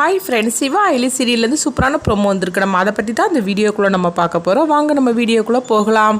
Hi friends Siva ஐலி சீரியல்லேருந்து சூப்பரான ப்ரோமோ வந்திருக்கு. நம்ம அதை பற்றி தான் அந்த வீடியோக்குள்ளே நம்ம பார்க்க போகிறோம் வாங்க நம்ம வீடியோக்குள்ளே போகலாம்.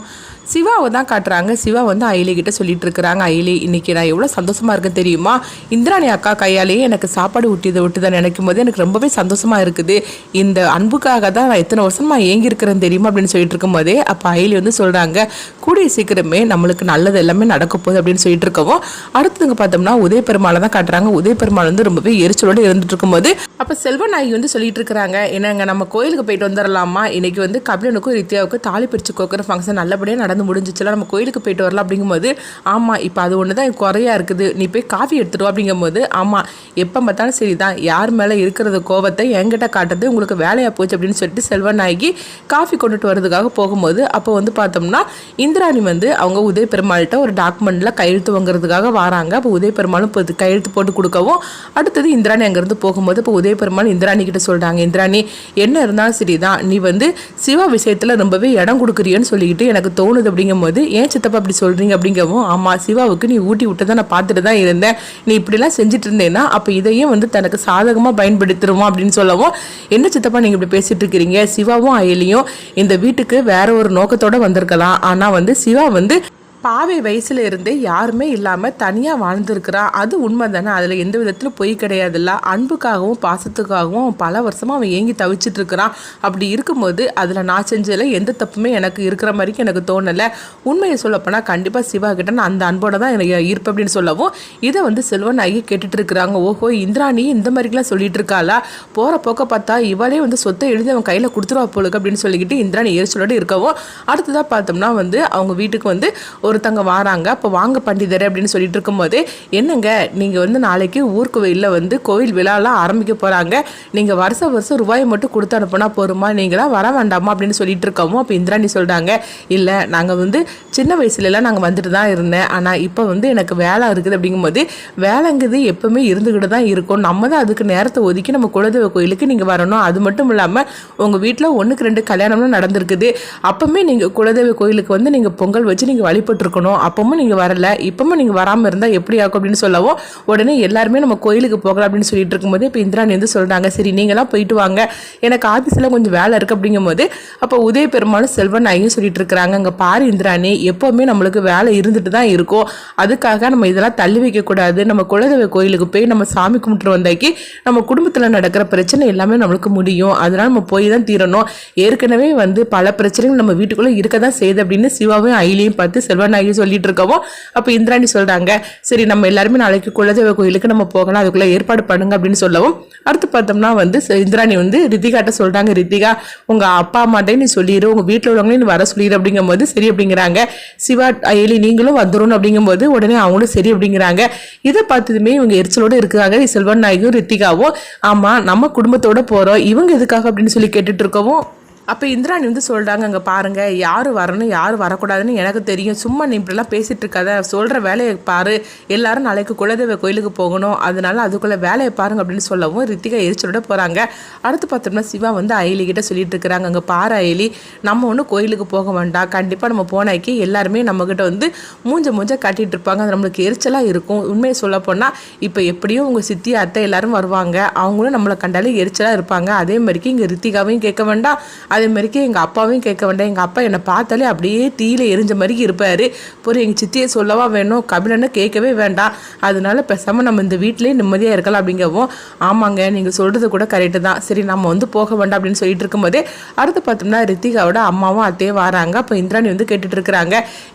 சிவாவை தான் காட்டுறாங்க. சிவா வந்து அயலி கிட்ட சொல்லிட்டு இருக்கிறாங்க. அயலி இன்னைக்கு நான் எவ்வளோ சந்தோஷமா இருக்கு தெரியுமா? இந்திராணி அக்கா கையாலேயே எனக்கு சாப்பாடு ஊட்டியதை விட்டு தான் நினைக்கும் போது எனக்கு ரொம்பவே சந்தோஷமா இருக்குது. இந்த அன்புக்காக தான் நான் எத்தனை வருஷமா ஏங்கியிருக்கிறேன் தெரியுமா? அப்படின்னு சொல்லிட்டு இருக்கும்போதே அப்போ அயலி வந்து சொல்கிறாங்க கூடிய சீக்கிரமே நம்மளுக்கு நல்லது எல்லாமே நடக்க போகுது அப்படின்னு சொல்லிட்டு இருக்கவும் அடுத்ததுங்க பார்த்தோம்னா உதய பெருமாளை தான் காட்டுறாங்க. உதய பெருமாள் வந்து ரொம்பவே எரிச்சலோடு இருந்துட்டு இருக்கும்போது அப்போ செல்வநாயகி வந்து சொல்லிட்டு இருக்கிறாங்க என்னங்க நம்ம கோயிலுக்கு போயிட்டு வந்துடலாமா இன்னைக்கு வந்து கபிலனுக்கும் ரித்யாவுக்கும் தாலி பிரித்து கோக்கிற ஃபங்க்ஷன் நல்லபடியாக நடந்து முடிஞ்சிச்சுல நம்ம கோயிலுக்கு போயிட்டு வரலாம் அப்படிங்கும்போது ஆமாம் இப்போ அது ஒன்று தான் குறையாக இருக்குது. நீ போய் காஃபி எடுத்துட்டு அப்படிங்கும்போது ஆமாம் எப்போ பார்த்தாலும் சரி தான் யார் மேலே இருக்கிறத கோபத்தை என்கிட்ட காட்டுறது உங்களுக்கு வேலையாக போச்சு அப்படின்னு சொல்லிட்டு செல்வநாயகி காஃபி கொண்டுட்டு வரதுக்காக போகும்போது அப்போ வந்து பார்த்தோம்னா இந்திராணி வந்து அவங்க உதய பெருமாள்கிட்ட ஒரு டாக்குமெண்ட்டில் கையெழுத்து வாங்குறதுக்காக வராங்க. அப்போ உதய பெருமாளும் இப்போ கையெழுத்து போட்டு கொடுக்கவும் அடுத்தது இந்திராணி அங்கேருந்து போகும்போது இப்போ உதய பெருமாள் இந்திராணி கிட்ட சொல்கிறாங்க இந்திராணி என்ன இருந்தாலும் சரி தான் நீ வந்து சிவா விஷயத்தில் ரொம்பவே இடம் கொடுக்குறியன்னு சொல்லிக்கிட்டு எனக்கு தோணுது அப்படிங்கும்போது ஏன் சித்தப்பா அப்படி சொல்கிறீங்க அப்படிங்கவும் ஆமாம் சிவாவுக்கு நீ ஊட்டி விட்டு நான் பார்த்துட்டு தான் இருந்தேன். நீ இப்படிலாம் செஞ்சுட்டு இருந்தேன்னா அப்போ இதையும் வந்து தனக்கு சாதகமாக பயன்படுத்திடுமா அப்படின்னு சொல்லவும் என்ன சித்தப்பா நீங்கள் இப்படி பேசிகிட்டு இருக்கிறீங்க? சிவாவும் அயலியும் இந்த வீட்டுக்கு வேற ஒரு நோக்கத்தோட வந்திருக்கலாம். ஆனால் வந்து சிவா வந்து பாவை வயசுல இருந்தே யாருமே இல்லாமல் தனியாக வாழ்ந்துருக்கிறா. அது உண்மை தானே அதில் எந்த விதத்தில் பொய் கிடையாதுல்ல. அன்புக்காகவும் பாசத்துக்காகவும் பல வருஷமாக அவன் ஏங்கி தவிச்சிட்டு இருக்கிறான் அப்படி இருக்கும்போது அதில் நான் செஞ்சதில் எந்த தப்புமே எனக்கு இருக்கிற மாதிரிக்கு எனக்கு தோணலை. உண்மையை சொல்லப்போனால் கண்டிப்பாக சிவா கிட்ட நான் அந்த அன்போட தான் எனக்கு இருப்பேன் அப்படின்னு சொல்லவும் இதை வந்து செல்வன் ஐயா கேட்டுட்டு இருக்கிறாங்க ஓஹோ இந்திராணி இந்த மாதிரிலாம் சொல்லிட்டு இருக்காளா போகிற போக்க பார்த்தா இவளே வந்து சொத்தை எழுதி அவன் கையில் கொடுத்துருவா போலுக்கு அப்படின்னு சொல்லிக்கிட்டு இந்திராணி எரிச்சலோடு இருக்கவும் அடுத்ததாக பார்த்தோம்னா வந்து அவங்க வீட்டுக்கு வந்து ஒருத்தங்க வராங்க. அப்போ வாங்க பண்டிதர் அப்படின்னு சொல்லிட்டு இருக்கும்போது என்னங்க நீங்கள் வந்து நாளைக்கு ஊருக்கு வெளியில் வந்து கோவில் விழாலாம் ஆரம்பிக்க போகிறாங்க நீங்கள் வருஷம் வருஷம் ரூபாயை மட்டும் கொடுத்து அனுப்புனா போருமா நீங்களாம் வர வேண்டாமா? அப்படின்னு சொல்லிட்டு இருக்கோமோ அப்போ இந்திராணி சொல்கிறாங்க இல்லை நாங்கள் வந்து சின்ன வயசுலலாம் நாங்கள் வந்துட்டு தான் இருந்தேன். ஆனால் இப்போ வந்து எனக்கு வேலை இருக்குது அப்படிங்கும்போது வேலைங்கிறது எப்பவுமே இருந்துக்கிட்டு தான் இருக்கும். நம்ம தான் அதுக்கு நேரத்தை ஒதுக்கி நம்ம குலதெய்வ கோயிலுக்கு நீங்கள் வரணும். அது மட்டும் இல்லாமல் உங்கள் வீட்டில் ஒன்றுக்கு ரெண்டு கல்யாணம்லாம் நடந்திருக்குது. அப்போவுமே நீங்கள் குலதெய்வ கோயிலுக்கு வந்து நீங்கள் பொங்கல் வச்சு நீங்கள் வழிபட்டு போட்டிருக்கணும். அப்பவும் நீங்கள் வரல. இப்பவும் நீங்கள் வராமல் இருந்தால் எப்படி ஆகும் அப்படின்னு சொல்லவும் உடனே எல்லாருமே நம்ம கோயிலுக்கு போகலாம் அப்படின்னு சொல்லிட்டு இருக்கும்போது இப்போ இந்திராணி வந்து சொல்கிறாங்க சரி நீங்களாம் போயிட்டு வாங்க. எனக்கு ஆஃபீஸில் கொஞ்சம் வேலை இருக்குது அப்படிங்கும்போது அப்போ உதய பெருமாளும் செல்வன் ஐயும் சொல்லிட்டு இருக்கிறாங்க. அங்கே பாரு இந்திராணி எப்போவுமே நம்மளுக்கு வேலை இருந்துட்டு தான் இருக்கும். அதுக்காக நம்ம இதெல்லாம் தள்ளி வைக்கக்கூடாது நம்ம குலதெய்வ கோயிலுக்கு போய் நம்ம சாமி கும்பிட்டு வந்தாக்கி நம்ம குடும்பத்தில் நடக்கிற பிரச்சனை எல்லாமே நம்மளுக்கு முடியும். அதனால நம்ம போய் தான் தீரணும். ஏற்கனவே வந்து பல பிரச்சனைகள் நம்ம வீட்டுக்குள்ளே இருக்க தான் செய்யுது அப்படின்னு சிவாவையும் ஐலியும் பார்த்து செல்வன் செல்வநாயகி சொல்லிட்டு இருக்கவும் அப்போ இந்திராணி சொல்கிறாங்க சரி நம்ம எல்லாருமே நாளைக்கு குலதெய்வ கோயிலுக்கு நம்ம போகலாம் அதுக்குள்ளே ஏற்பாடு பண்ணுங்க அப்படின்னு சொல்லவும் அடுத்து பார்த்தோம்னா வந்து இந்திராணி வந்து ரித்திகாட்ட சொல்கிறாங்க ரித்திகா உங்கள் அப்பா அம்மாட்டே நீ சொல்லிடு உங்கள் வீட்டில் உள்ளவங்களையும் நீ வர சொல்லிடு அப்படிங்கும்போது சரி அப்படிங்கிறாங்க. சிவா அயலி நீங்களும் வந்துடணும் அப்படிங்கும்போது உடனே அவங்களும் சரி அப்படிங்கிறாங்க. இதை பார்த்ததுமே இவங்க எரிச்சலோடு இருக்காங்க. செல்வன் நாயகும் ரித்திகாவும் ஆமாம் நம்ம குடும்பத்தோட போகிறோம் இவங்க எதுக்காக? அப்படின்னு சொல்லி கேட்டுட்டு இருக்கவும் அப்போ இந்திராணி வந்து சொல்கிறாங்க அங்கே பாருங்கள் யார் வரணும் யார் வரக்கூடாதுன்னு எனக்கு தெரியும். சும்மா நீ இப்படிலாம் பேசிகிட்டு இருக்காத. சொல்கிற வேலையை பாரு. எல்லாரும் நாளைக்கு குலதெய்வ கோயிலுக்கு போகணும். அதனால அதுக்குள்ளே வேலையை பாருங்க அப்படின்னு சொல்லவும் ரித்திகா எரிச்சலோட போகிறாங்க அடுத்து பார்த்தோம்னா சிவா வந்து அயலி கிட்ட சொல்லிட்டு இருக்கிறாங்க. அங்கே பாரு அயலி நம்ம ஒன்றும் கோயிலுக்கு போக வேண்டாம். கண்டிப்பாக நம்ம போனாக்கி எல்லாருமே நம்மக்கிட்ட வந்து மூஞ்ச மூஞ்ச கட்டிகிட்டு இருப்பாங்க. அது நம்மளுக்கு எரிச்சலாக இருக்கும். உண்மையை சொல்ல போனால் இப்போ எப்படியும் உங்கள் சித்தி அத்தை எல்லாரும் வருவாங்க. அவங்களும் நம்மளை கண்டாலே எரிச்சலாக இருப்பாங்க. அதே மாதிரிக்கு இங்கே ரித்திகாவையும் கேட்க வேண்டாம். அதேமாதிரிக்கு எங்கள் அப்பாவையும் கேட்க வேண்டாம். எங்கள் அப்பா என்னை பார்த்தாலே அப்படியே தீயில எரிஞ்ச மாதிரி இருப்பார். அப்புறம் எங்கள் சித்தியை சொல்லவா வேணும் கபிலன்னு கேட்கவே வேண்டாம். அதனால பேசாமல் நம்ம இந்த வீட்டிலே நிம்மதியாக இருக்கலாம் அப்படிங்கவும் ஆமாங்க நீங்கள் சொல்கிறது கூட கரெக்டு தான். சரி நம்ம வந்து போக வேண்டாம் அப்படின்னு சொல்லிட்டு இருக்கும்போதே அடுத்து பார்த்தோம்னா ரித்திகாவோட அம்மாவும் அத்தையும் வராங்க. அப்போ இந்திராணி வந்து கேட்டுட்டு இருக்கிறாங்க.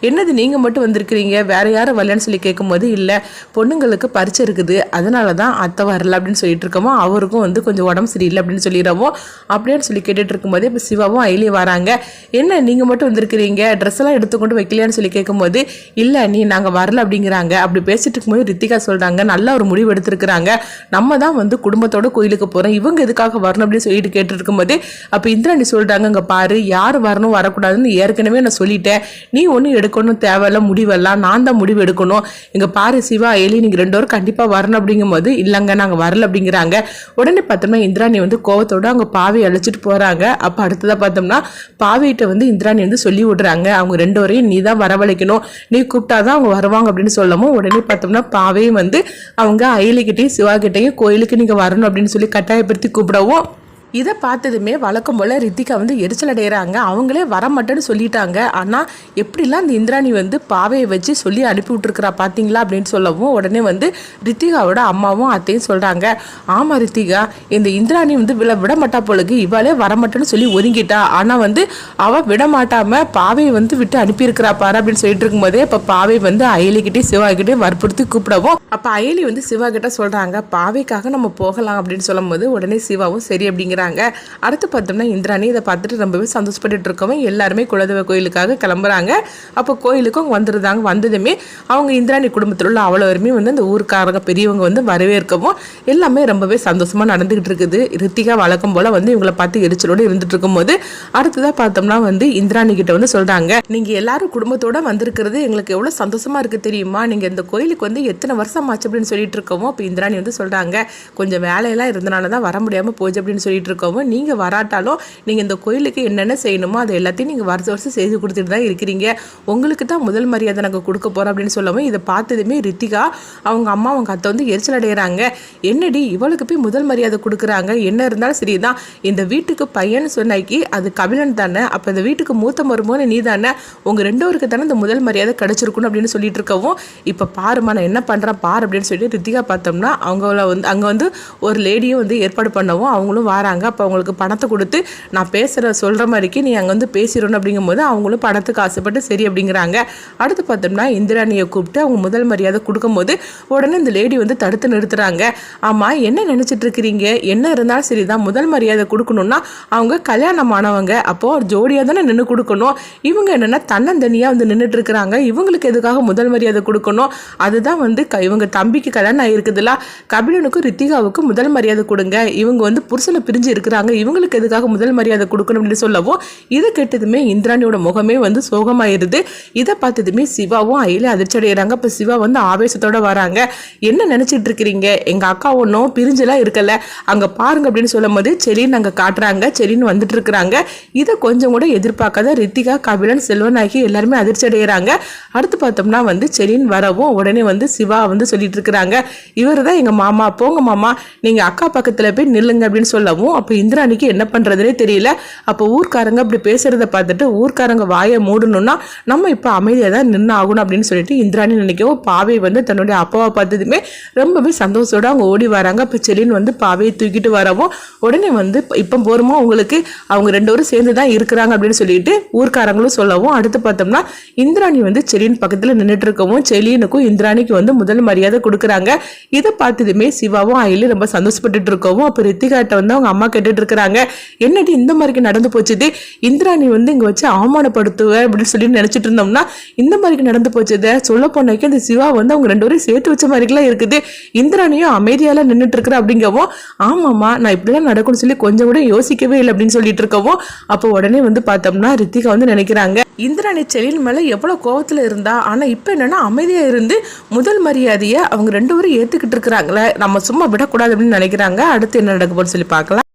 என்னது நீங்கள் மட்டும் வந்திருக்கிறீங்க? வேற யாரும் வரலன்னு சொல்லி கேட்கும்போது இல்லை பொண்ணுங்களுக்கு பரிச்சை இருக்குது. அதனால தான் அத்தை வரல அப்படின்னு சொல்லிட்டு இருக்கோமோ அவருக்கும் வந்து கொஞ்சம் உடம்பு சரியில்லை அப்படின்னு சொல்லிடுறோமோ அப்படின்னு சொல்லி கேட்டுட்டு இருக்கும்போது இப்போ சிவாவும் அயிலையும் வராங்க. என்ன நீங்கள் மட்டும் வந்திருக்கிறீங்க? ட்ரெஸ் எல்லாம் எடுத்துக்கொண்டு வைக்கலையான்னு சொல்லி கேட்கும்போது இல்லை நீ நாங்கள் வரல அப்படிங்கிறாங்க. அப்படி பேசிட்டு இருக்கும்போது ரித்திகா சொல்கிறாங்க நல்ல ஒரு முடிவு எடுத்திருக்கிறாங்க. நம்ம தான் வந்து குடும்பத்தோட கோயிலுக்கு போகிறோம் இவங்க எதுக்காக வரணும்? அப்படின்னு சொல்லிட்டு கேட்டு இருக்கும்போது அப்போ இந்திராணி சொல்கிறாங்க அங்கே பாரு யார் வரணும் வரக்கூடாதுன்னு ஏற்கனவே நான் சொல்லிட்டேன். நீ ஒன்றும் எடுக்கணும் தேவையில்ல முடிவெல்லாம் நான் தான் முடிவு எடுக்கணும். இங்கே பாரு சிவா எலி நீங்கள் ரெண்டு பேரும் கண்டிப்பாக வரணும் அப்படிங்கும்போது இல்லைங்க நாங்கள் வரல அப்படிங்கிறாங்க. உடனே பார்த்தோம்னா இந்திராணி வந்து கோவத்தோடு அவங்க பாவை அழைச்சிட்டு போகிறாங்க அப்போ அடுத்ததாக பார்த்தோம்னா பாவியிட்ட வந்து இந்திராணி வந்து சொல்லி விடுறாங்க. அவங்க ரெண்டு வரையும் நீ தான் வரவழைக்கணும். நீ கூப்பிட்டாதான் அவங்க வருவாங்க அப்படின்னு சொல்லவும் உடனே பார்த்தோம்னா பாவையும் வந்து அவங்க அயலிக்கிட்டையும் சிவாகிட்டையும் கோயிலுக்கு நீங்கள் வரணும் அப்படின்னு சொல்லி கட்டாயப்படுத்தி கூப்பிடவும் இதை பார்த்ததுமே வழக்கம் போல் ரித்திகா வந்து எரிச்சல் அடைகிறாங்க அவங்களே வர மாட்டேன்னு சொல்லிட்டாங்க. ஆனால் எப்படிலாம் அந்த இந்திராணி வந்து பாவையை வச்சு சொல்லி அனுப்பி விட்டுருக்குறா பார்த்தீங்களா அப்படின்னு சொல்லவும் உடனே வந்து ரித்திகாவோட அம்மாவும் அத்தையும் சொல்கிறாங்க ஆமாம் ரித்திகா இந்த இந்திராணி வந்து விட விட மாட்டா போலுக்கு. இவாளே வரமாட்டேன்னு சொல்லி ஒதுங்கிட்டா. ஆனால் வந்து அவள் விட மாட்டாமல் பாவையை வந்து விட்டு அனுப்பியிருக்கிறா பாரு அப்படின்னு சொல்லிட்டு இருக்கும்போதே இப்போ பாவை வந்து அயலிக்கிட்டே சிவாகிட்டே வற்புறுத்தி கூப்பிடவும் அப்போ அயலி வந்து சிவா கிட்ட சொல்கிறாங்க பாவைக்காக நம்ம போகலாம் அப்படின்னு சொல்லும்போது உடனே சிவாவும் சரி அப்படிங்கிறாங்க அடுத்து பார்த்தோம்னா இந்திராணி இதை பார்த்துட்டு ரொம்பவே சந்தோஷப்பட்டு இருக்கவும் எல்லாருமே குலதெய்வ கோயிலுக்காக கிளம்புறாங்க. அப்போ கோயிலுக்கும் வந்துருந்தாங்க வந்ததுமே அவங்க இந்திராணி குடும்பத்தில் உள்ள அவ்வளோருமே வந்து அந்த ஊருக்காரங்க பெரியவங்க வந்து வரவேற்கவும் எல்லாமே ரொம்பவே சந்தோஷமாக நடந்துக்கிட்டு இருக்குது. ரித்திகா வழக்கம் போல் வந்து இவங்களை பார்த்து எரிச்சலோடு இருந்துட்டு இருக்கும்போது அடுத்ததாக பார்த்தோம்னா வந்து இந்திராணி கிட்ட வந்து சொல்கிறாங்க நீங்கள் எல்லாரும் குடும்பத்தோட வந்திருக்கிறது எங்களுக்கு எவ்வளோ சந்தோஷமாக இருக்குது தெரியுமா? நீங்கள் இந்த கோயிலுக்கு வந்து எத்தனை வருஷம் ஆச்சு அப்படின்னு சொல்லிட்டு இருக்கவும் அப்போ இந்திராணி வந்து சொல்கிறாங்க கொஞ்சம் வேலையெல்லாம் இருந்தனால தான் வர முடியாமல் போச்சு அப்படின்னு சொல்லிட்டு இருக்கவும் நீங்கள் வராட்டாலும் நீங்கள் இந்த கோயிலுக்கு என்னென்ன செய்யணுமோ அது எல்லாத்தையும் நீங்கள் வருஷம் வருஷம் செய்து கொடுத்துட்டு தான் இருக்கிறீங்க. உங்களுக்கு தான் முதல் மரியாதை நாங்கள் கொடுக்க போகிறோம் அப்படின்னு சொல்லவும் இதை பார்த்ததுமே ரித்திகா அவங்க அம்மா அவங்க அத்தை வந்து எரிச்சல் அடைகிறாங்க என்னடி இவளுக்கு போய் முதல் மரியாதை கொடுக்குறாங்க? என்ன இருந்தாலும் சரி தான் இந்த வீட்டுக்கு பையன் சொன்னாக்கி அது கபிலன் தானே. அப்போ இந்த வீட்டுக்கு மூத்த மருமகன் நீ தானே. உங்கள் ரெண்டோருக்கு தானே இந்த முதல் மரியாதை கிடச்சிருக்கணும் அப்படின்னு சொல்லிட்டு இருக்கவும் இப்போ பாருமா நான் என்ன பண்ணுறேன் பார் அப்படின்னு சொல்லிட்டு ரித்திகா பார்த்தோம்னா அவங்கள வந்து அங்கே வந்து ஒரு லேடியும் வந்து ஏற்பாடு பண்ணவும் அவங்களும் வராங்க. அப்போ அவங்களுக்கு பணத்தை கொடுத்து நான் பேசுகிற சொல்கிற மாதிரிக்கு நீ அங்கே வந்து பேசிடணும் அப்படிங்கும்போது அவங்களும் பணத்துக்கு ஆசைப்பட்டு சரி அப்படிங்கிறாங்க. அடுத்து பார்த்தோம்னா இந்திராணியை கூப்பிட்டு அவங்க முதல் மரியாதை கொடுக்கும்போது உடனே இந்த லேடி வந்து தடுத்து நிறுத்துறாங்க. ஆமாம் என்ன நினச்சிட்டு இருக்கிறீங்க? என்ன இருந்தாலும் சரி தான் முதல் மரியாதை கொடுக்கணும்னா அவங்க கல்யாணமானவங்க அப்போது ஜோடியாக தானே நின்று கொடுக்கணும். இவங்க என்னென்னா தன்னந்தனியாக வந்து நின்றுட்டு இருக்கிறாங்க. இவங்களுக்கு எதுக்காக முதல் மரியாதை கொடுக்கணும்? அதுதான் வந்து க இவங்க தம்பிக்கு கல்யாணம் ஆகிருக்குதுல கபிலனுக்கும் ரித்திகாவுக்கும் முதல் மரியாதை கொடுங்க. இவங்க வந்து புருஷனை பிரிஞ்சு இருக்கிறாங்க இவங்களுக்கு எதுக்காக முதல் மரியாதை கொடுக்கணும் அப்படின்னு சொல்லவும் இதை கேட்டதுமே இந்திராணியோட முகமே வந்து சோகமாயிருது. இதை பார்த்ததுமே சிவாவும் அயில அதிர்ச்சி அடைகிறாங்க இப்போ சிவா வந்து ஆவேசத்தோட வராங்க. என்ன நினச்சிட்டு இருக்கிறீங்க எங்கள் அக்கா ஒன்றும் பிரிஞ்செல்லாம் இருக்கல. அங்கே பாருங்க அப்படின்னு சொல்லும் போது செலின்னு அங்கே காட்டுறாங்க. செலின்னு வந்துட்டு இருக்கிறாங்க இதை கொஞ்சம் கூட எதிர்பார்க்காத ரித்திகா கபிலன் செல்வன் ஆகி எல்லாருமே அதிர்ச்சி அடைகிறாங்க அடுத்து பார்த்தோம்னா வந்து செலின் வரவும் உடனே வந்து சிவா வந்து சொல்லிட்டு இருக்கிறாங்க இவர் தான் எங்கள் மாமா. போங்க மாமா. நீங்கள் அக்கா பக்கத்தில் போய் நில்லுங்க அப்படின்னு சொல்லவும் அப்போ இந்திராணிக்கு என்ன பண்ணுறதுனே தெரியல. அப்போ ஊர்க்காரங்க அப்படி பேசுகிறத பார்த்துட்டு ஊர்க்காரங்க வாயை மூடணும்னா நம்ம இப்போ அமைதியாக தான் நின்று ஆகணும் அப்படின்னு சொல்லிட்டு இந்திராணி நினைக்கவும் பாவை வந்து தன்னுடைய அப்பாவை பார்த்ததுமே ரொம்பவே சந்தோஷத்தோட அவங்க ஓடி வராங்க. அப்போ செலின் வந்து பாவையை தூக்கிட்டு வரவும் உடனே வந்து இப்போ போருமா உங்களுக்கு? அவங்க ரெண்டு பேரும் சேர்ந்து தான் இருக்கிறாங்க அப்படின்னு சொல்லிட்டு ஊர்க்காரங்களும் சொல்லவும் அடுத்து பார்த்தோம்னா இந்திராணி வந்து செலின் பக்கத்தில் நின்றுட்டு இருக்கவும் செலினுக்கும் இந்திராணிக்கு வந்து முதல் மரியாதை கொடுக்குறாங்க. இதை பார்த்ததுமே சிவாவும் அயிலும் ரொம்ப சந்தோஷப்பட்டுட்டு இருக்கவும். அப்போ ரித்திகாட்ட வந்து அவங்க அம்மா கேட்டுட்டு இருக்கிறாங்க என்னடி இந்த மாதிரிக்கு நடந்து போச்சுது இந்திராணி வந்து இங்கே வச்சு அவமானப்படுத்துவ அப்படின்னு சொல்லி நினச்சிட்டு இருந்தோம்னா இந்த மாதிரிக்கு நடந்து போச்சுது. சொல்ல போனாக்கி அந்த சிவா வந்து அவங்க ரெண்டு பேரும் சேர்த்து வச்ச மாதிரிலாம் இருக்குது. இந்திராணியும் அமைதியால நின்றுட்டு இருக்கிற அப்படிங்கவும் ஆமாம்மா நான் இப்படிலாம் நடக்கும்னு சொல்லி கொஞ்சம் கூட யோசிக்கவே இல்லை அப்படின்னு சொல்லிட்டு இருக்கவும் அப்போ உடனே வந்து பார்த்தோம்னா ரித்திகா வந்து நினைக்கிறாங்க இந்திராணி செலின் மேலே எவ்வளோ கோவத்தில் இருந்தா ஆனால் இப்போ என்னன்னா அமைதியாக இருந்து முதல் மரியாதையை அவங்க ரெண்டு பேரும் ஏற்றுக்கிட்டு இருக்கிறாங்களே நம்ம சும்மா விடக்கூடாது அப்படின்னு நினைக்கிறாங்க. அடுத்து என்ன நடக்க போகுதுன்னு சொல்லி பார்க்கலாம்.